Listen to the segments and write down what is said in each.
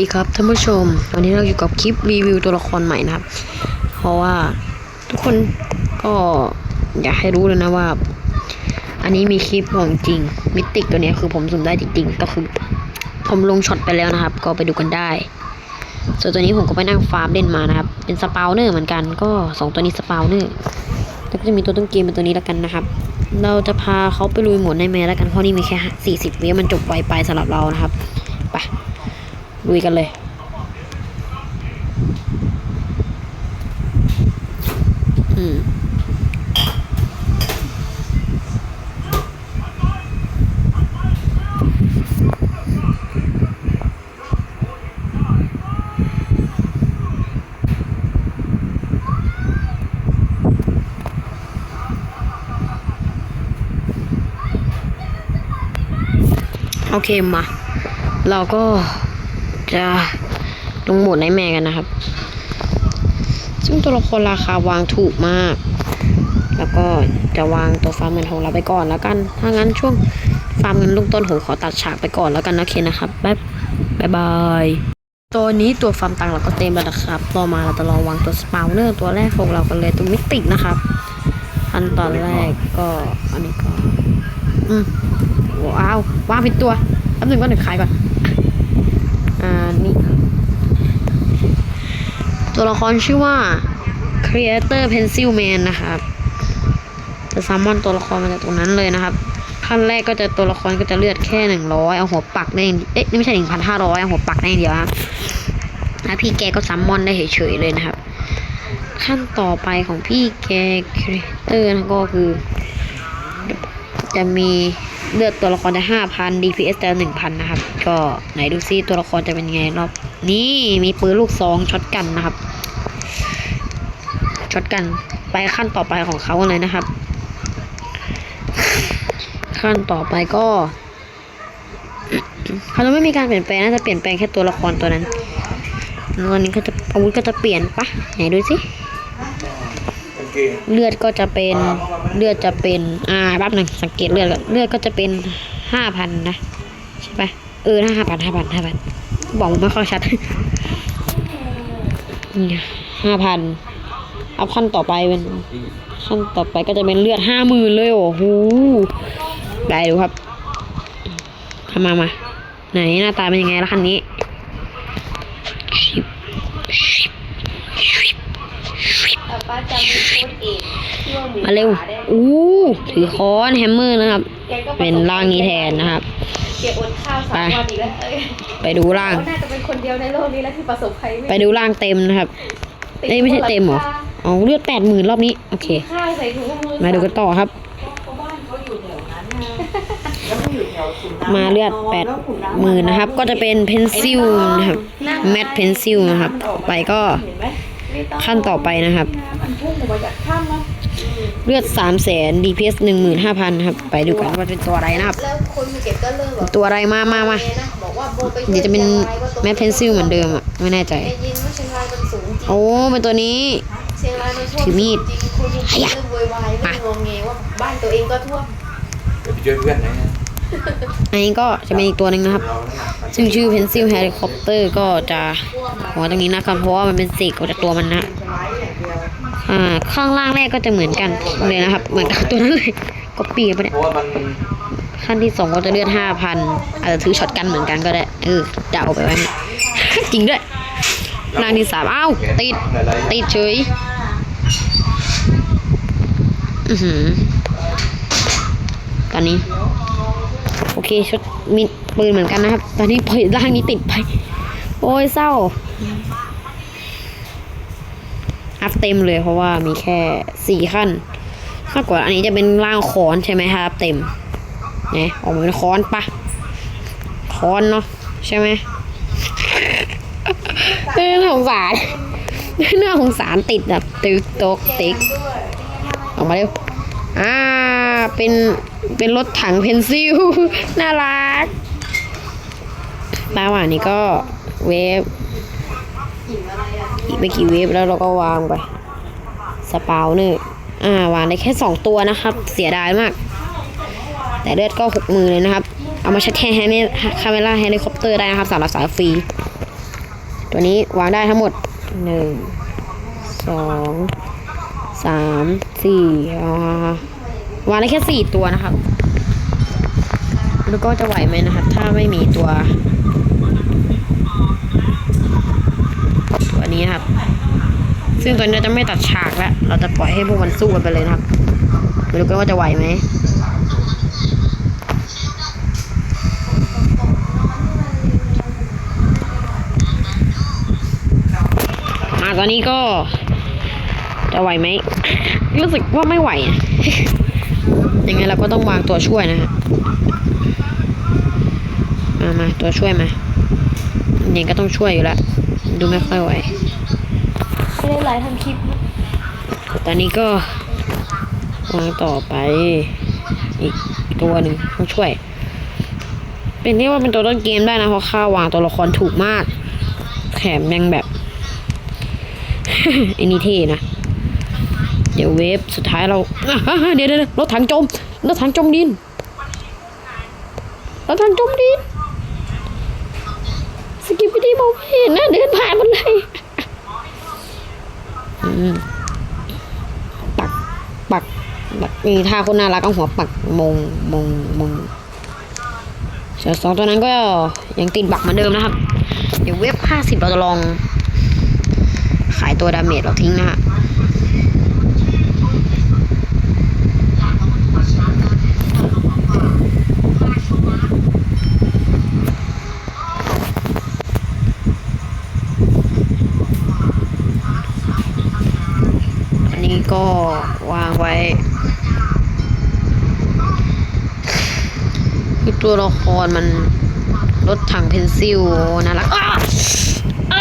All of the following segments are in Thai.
ดีครับท่านผู้ชม วันนี้เราอยู่กับคลิปรีวิวตัวละครใหม่นะครับ เพราะว่าทุกคนก็อยากให้รู้เลยนะว่า อันนี้มีคลิปของจริงมิติกตัวนี้คือผมสุ่มได้จริง ๆ ก็คือ ผมลงช็อตไปแล้วนะครับ ก็ไปดูกันได้ ส่วนตัวนี้ผมก็ไปนั่งฟาร์มเล่นมานะครับ เป็นสปาวเนอร์เหมือนกันก็สองตัวนี้สปาวเนอร์แล้วก็จะมีตัวต้นเกมเป็นตัวนี้แล้วกันนะครับ เราจะพาเขาไปลุยหมดในแมแล้วกันเพราะนี่มีแค่สี่สิบวิมันจบไวไปสำหรับเรานะครับไป ลุยกันเลยอืมโอเคมา เราก็ จะลงโหมดในแม่กันนะครับ ซึ่งตัวละครราคาวางถูกมาก แล้วก็จะวางตัวฟาร์มเงินของเราไปก่อนแล้วกัน ถ้างั้นช่วงฟาร์มเงินลูกต้นผมขอตัดฉากไปก่อนแล้วกันนะโอเคนะครับบ๊ายบายบายตัวนี้ตัวฟาร์มตังเราก็เต็มแล้วนะครับ ต่อมาเราจะลองวางตัวสปาวเนอร์ตัวแรกของเรากันเลยตัวมิติกนะครับขั้นตอนแรกก็อันนี้ก็ อืมว้าววางผิดตัวแป๊บหนึงก็หนึ่งขายก่อน อ่า นี่ ตัวละครชื่อว่า Creator Pencil Man นะครับจะซัมมอนตัวละครมาจากตรงนั้นเลยนะครับขั้นแรกก็จะตัวละครก็จะเลือดแค่หนึ่งร้อยเอาหัวปักได้เอ๊ะนี่ไม่ใช่หนึ่งพันห้าร้อยเอาหัวปักได้เดียวครับแล้วพี่แกก็ซัมมอนได้เฉยๆเลยนะครับ ขั้นต่อไปของพี่แก Creator นะก็คือ จะมี เลือดตัวละครจะห้าพัน DPS จะหนึ่งพันนะครับ ก็ไหนดูซิตัวละครจะเป็นไงรอบนี่มีปืนลูกซองช็อตกันนะครับช็อตกันไปขั้นต่อไปของเขาเลยนะครับ ขั้นต่อไปก็เขาจะไม่มีการเปลี่ยนแปลงน่าจะเปลี่ยนแปลงแค่ตัวละครตัวนั้นแล้วตอนนี้ก็จะอาวุธก็จะเปลี่ยนปะไหนดูสิ เกงเลือดก็จะเป็นเลือดจะเป็นอ่าแป๊บหนึงสังเกตเลือดก่อนเลือดก็จะเป็นห้าพันนะใช่ปะเออห้าพันห้าพันห้าพันบอกไม่ค่อยชัดนี่ห้าพันเอาขั้นต่อไปเป็นขั้นต่อไปก็จะเป็นเลือดห้าหมื่นเลยโอ้โหได้ดูครับทำมามาไหนหน้าตาเป็นยังไงละคันนี้ แต่ป้าจำ มีโค้ดเอกที่ว่าหมูมาเร็วป่ได้อู้ถือค้อนแฮมเมอร์นะครับแกก็เป็นร่างนี้แทนนะครับแกอดข้าวสามวันอีกแล้วเอ้ยไปดูร่างเขาน่าจะเป็นคนเดียวในโลกนี้แล้วที่ประสบภัยไปดูร่างเต็มนะครับเอ้ยไม่ใช่เต็มเหรออ๋อเลือดแปดหมื่นรอบนี้โอเคข้าวใส่ถุงมือมาดูกันต่อครับมาเลือดแปดหมื่นนะครับ ก็จะเป็นเพนซิลนะครับแมทเพนซิลนะครับต่อไปก็ เห็นไหมไม่ต้องขั้นต่อไปนะครับมันพุ่งออกมาจากถ้ำเนาะเลือดสามแสน DPS หนึ่งหมื่นห้าพันครับ ไปดูกันว่าเป็นตัวอะไรนะครับแล้วคนภูเก็ตก็เริ่มแบบตัวอะไรมามามานะบอกว่าโบไปเดี๋ยวจะเป็นแมทเพนซิลเหมือนเดิมอะ ไม่แน่ใจได้ยินว่าเชียงรายมันสูงจริงโอ้เป็นตัวนี้เชียงรายมันท่วมถือมีดจริงคนภูเก็ตเริ่มโวยวายเริ่มงงเงว่าบ้านตัวเองก็ท่วมเดี๋ยวไปช่วยเพื่อนนะ อันนี้ก็จะเป็นอีกตัวหนึ่งนะครับ ซึ่งชื่อ Pencil Helicopter ก็จะหัวตรงนี้นะครับ เพราะว่ามันเป็นสีกออกจากตัวมันนะข้างล่างแรกก็จะเหมือนกันเลยนะครับ เหมือนกับตัวนั้นเลยก็ปีไปเนี่ยเพราะว่ามันขั้นที่สองก็จะเลือดห้าพันอาจจะถือช็อตกันเหมือนกันก็ได้ เออจะเอาไปไว้เนี่ยจริงด้วยร่างที่สามอ้าวติดติดเฉยอือหือตอนนี้ เคชุดมีปืนเหมือนกันนะครับ ตอนนี้ปล่อยร่างนี้ติดไป โอ้ยเศร้า อัพเต็มเลยเพราะว่ามีแค่สี่ขั้นมากกว่าอันนี้จะเป็นร่างค้อนใช่ไหมครับเต็มเนี่ยออกมาเป็นค้อนปะค้อนเนาะใช่ไหมเออน่าสงสารน่าสงสารติดแบบตึกตกติ๊กออกมาเร็วอ่าเป็น เป็นรถถังเพนซิล น่ารักตาหวานนี้ก็เวฟอีกไม่กี่เวฟแล้วเราก็วางไป สปาวเนอร์อ่าวางได้แค่สองตัวนะครับ เสียดายมาก แต่เลือดก็หกมือเลยนะครับ เอามาใช้แทนแฮมคาเมล่าเฮลิคอปเตอร์ได้นะครับสำหรับสายฟรี ตัวนี้วางได้ทั้งหมดหนึ่งสองสามสี่อ่า วางได้แค่สี่ตัวนะครับ แล้วก็จะไหวไหมนะครับ ถ้าไม่มีตัวตัวนี้นะครับ ซึ่งตัวนี้จะไม่ตัดฉากแล้ว เราจะปล่อยให้พวกมันสู้กันไปเลยนะครับไม่รู้กันว่าจะไหวไหมอ่าตอนนี้ก็จะไหวไหม รู้สึกว่าไม่ไหวอะ ยังไงเราก็ต้องวางตัวช่วยนะฮะมามาตัวช่วยมายังก็ต้องช่วยอยู่แล้วดูไม่ค่อยไหวไม่ได้ไลฟ์ทำคลิปนะตอนนี้ก็วางต่อไป อีกตัวหนึ่งต้องช่วย เป็นที่ว่าเป็นตัวต้นเกมได้นะเพราะค่าวางตัวละครถูกมากแถมยังแบบไอ้นี่เท่นะ เดี๋ยวเวฟสุดท้ายเราเดี๋ยวเดี๋ยวรถถังจมรถถังจมดินรถถังจมดินสกิปไปดีมองไม่เห็นนะเดินผ่านมันเลยปักปักปักมีท่าคนน่ารักเอาหัวปักมงมงมงส่วนสองตัวนั้นก็ยังติดบักเหมือนเดิมนะครับ เดี๋ยวเว็บห้าสิบเราจะลอง ขายตัวดาเมจเราทิ้งนะฮะ ตัวละครมันรถถังเพนซิลน่ารักอ้าอ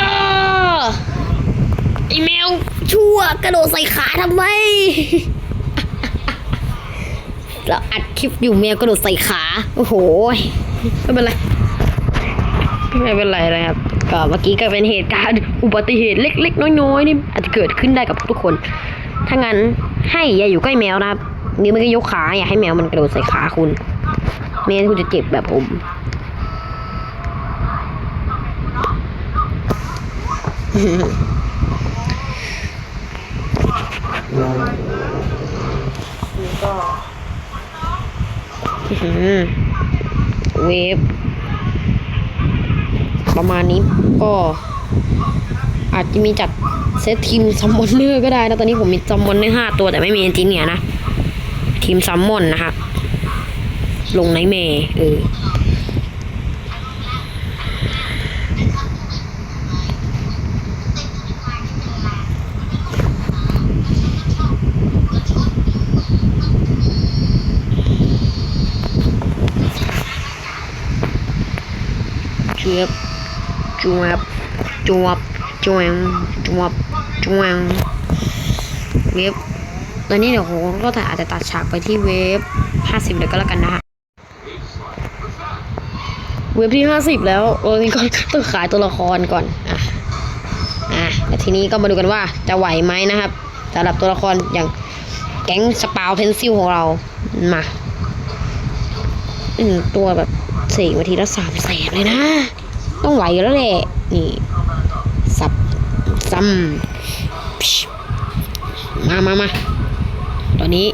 ไอแมวชั่วกระโดดใส่ขาทำไม เราอัดคลิปอยู่แมวกระโดดใส่ขา โอ้โห ไม่เป็นไร ไม่เป็นไรเลยครับก็เมื่อกี้ก็เป็นเหตุการณ์อุบัติเหตุเล็กๆ น้อยๆนี่อาจจะเกิดขึ้นได้กับทุกคน ถ้างั้นให้อย่าอยู่ใกล้แมวนะครับนี่มันก็ยกขาอย่าให้แมวมันกระโดดใส่ขาคุณ ไม่งั้นคุณจะเจ็บแบบผมอื้ยเวฟประมาณนี้ก็อาจจะมีจัดเซตทีมซัมมอนเนอร์ก็ได้นะตอนนี้ผมมีซัมมอนเนอร์ห้าตัวแต่ไม่มีเอนจิเนียนะ ทีมซัมมอนนะคะ ลงในเมย์เออเชือบจวบจวบจวงจวบจวงเวฟตอนนี้เดี๋ยวผมก็อาจจะตัดฉากไปที่เวฟห้าสิบเลยก็แล้วกันนะฮะ เว็บที่ห้าสิบแล้วตอนนี้ก็ต้องขายตัวละครก่อนอะอะแล้วทีนี้ก็มาดูกันว่าจะไหวไหมนะครับสำหรับตัวละครอย่างแก๊งสปาวเพนซิลของเรามาหนึ่ตัวแบบเสกมาทีละสามแสนเลยนะ ต้องไหวอยู่แล้วแหละนี่สับซ้ำมามามาตอนนี้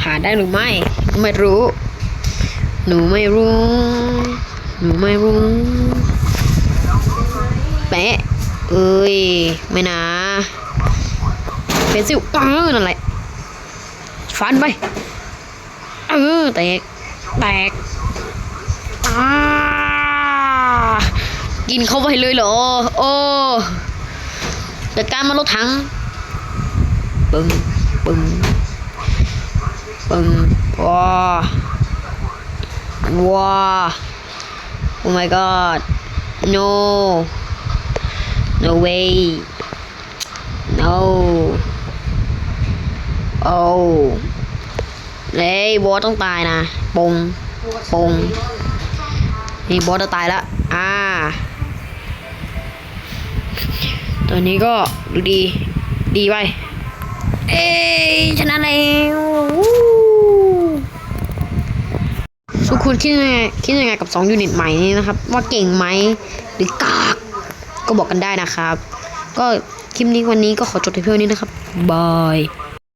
ผ่านได้หรือไม่ ไม่รู้ หนูไม่รู้ หนูไม่รู้ แปะ เอ้ย ไม่นะเป็นสิวเออนั่นแหละ ฟันไป เออ แตก แตกอากินเข้าไปเลยเหรอ โอ้จัดการมันรถถัง ปึ้ง ปึ้ง ปึ้งว้า Wow. Oh my god. No. No way. No. Oh. เฮ้ยบอสต้องตายนะปงปงนี่บอสจะตายแล้วอ่าตัวนี้ก็ดูดี ดีไป เอ้ยชนะแล้ว ทุกคนคิดยังไงคิดยังไงกับ 2 ยูนิตใหม่นี้นะครับ ว่าเก่งไหมหรือกากก็บอกกันได้นะครับ ก็คลิปนี้วันนี้ก็ขอจบเพียงนี้นะครับบาย